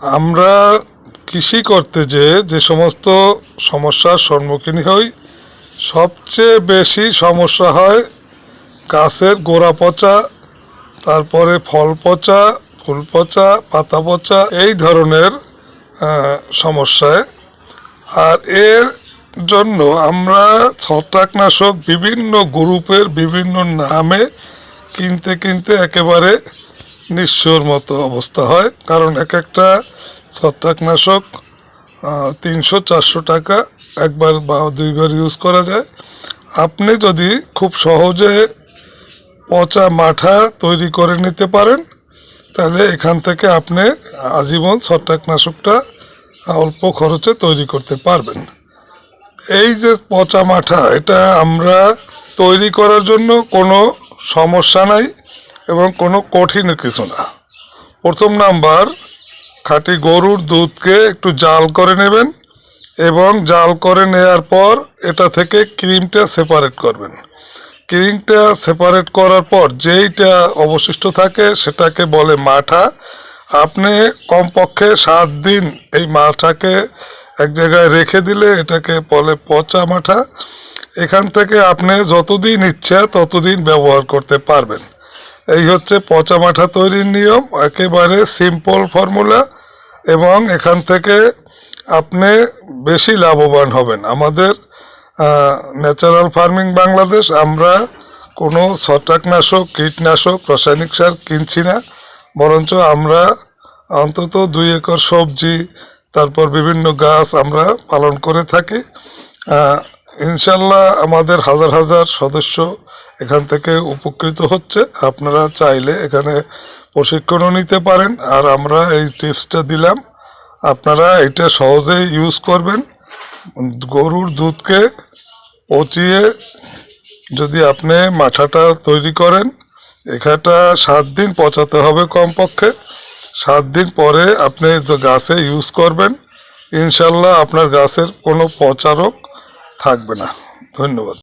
আমরা কৃষি করতে যে যে সমস্ত সমস্যার সম্মুখীন হই। সবচেয়ে বেশি সমস্যা হয় গাছের গোড়া পচা, তারপরে ফল পচা, ফুল পচা, পাতা পচা এই ধরনের সমস্যায়। আর এর জন্য আমরা ছত্রাকনাশক বিভিন্ন গ্রুপের বিভিন্ন নামে কিনতে কিনতে একেবারে নিঃস্বর মতো অবস্থা হয়। কারণ এক একটা ছত্রাকনাশক তিনশো, চারশো টাকা একবার বা দুইবার ইউজ করা যায়। আপনি যদি খুব সহজে পচা মাঠা তৈরি করে নিতে পারেন, তাহলে এখান থেকে আপনি আজীবন ছত্রাকনাশকটা অল্প খরচে তৈরি করতে পারবেন। এই যে পচা মাঠা, এটা আমরা তৈরি করার জন্য কোনো সমস্যা নাই। এবং কোনো কঠিন কিছু না। প্রথম নাম্বার, খাঁটি গরুর দুধকে একটু জাল করে নেবেন এবং জাল করে নেওয়ার পর এটা থেকে ক্রিমটা সেপারেট করবেন। ক্রিমটা সেপারেট করার পর যেইটা অবশিষ্ট থাকে সেটাকে বলে মাঠা। আপনি কমপক্ষে সাত দিন এই মাঠাকে এক জায়গায় রেখে দিলে এটাকে বলে পচা মাঠা। এখান থেকে আপনি যতদিন ইচ্ছা ততদিন ব্যবহার করতে পারবেন। এই হচ্ছে পচা মাঠা তৈরির নিয়ম, একেবারে সিম্পল ফর্মুলা এবং এখান থেকে আপনি বেশি লাভবান হবেন। আমাদের ন্যাচারাল ফার্মিং বাংলাদেশ, আমরা কোনো ছত্রাকনাশক, কীটনাশক, রাসায়নিক সার কিনছি না, বরঞ্চ আমরা অন্তত দুই একর সবজি, তারপর বিভিন্ন গাছ আমরা পালন করে থাকি। ইনশাল্লাহ আমাদের হাজার হাজার সদস্য এখান থেকে উপকৃত হচ্ছে। আপনারা চাইলে এখানে প্রশিক্ষণও নিতে পারেন। আর আমরা এই টিপসটা দিলাম। আপনারা এটা সহজেই ইউজ করবেন। গরুর দুধকে পচিয়ে যদি আপনি মাঠাটা তৈরি করেন, এখানটা সাত দিন পচাতে হবে কমপক্ষে। সাত দিন পরে আপনি গাছে ইউজ করবেন ইনশাল্লাহ আপনার গাছের কোনো পচা রোগ থাকবে না। ধন্যবাদ।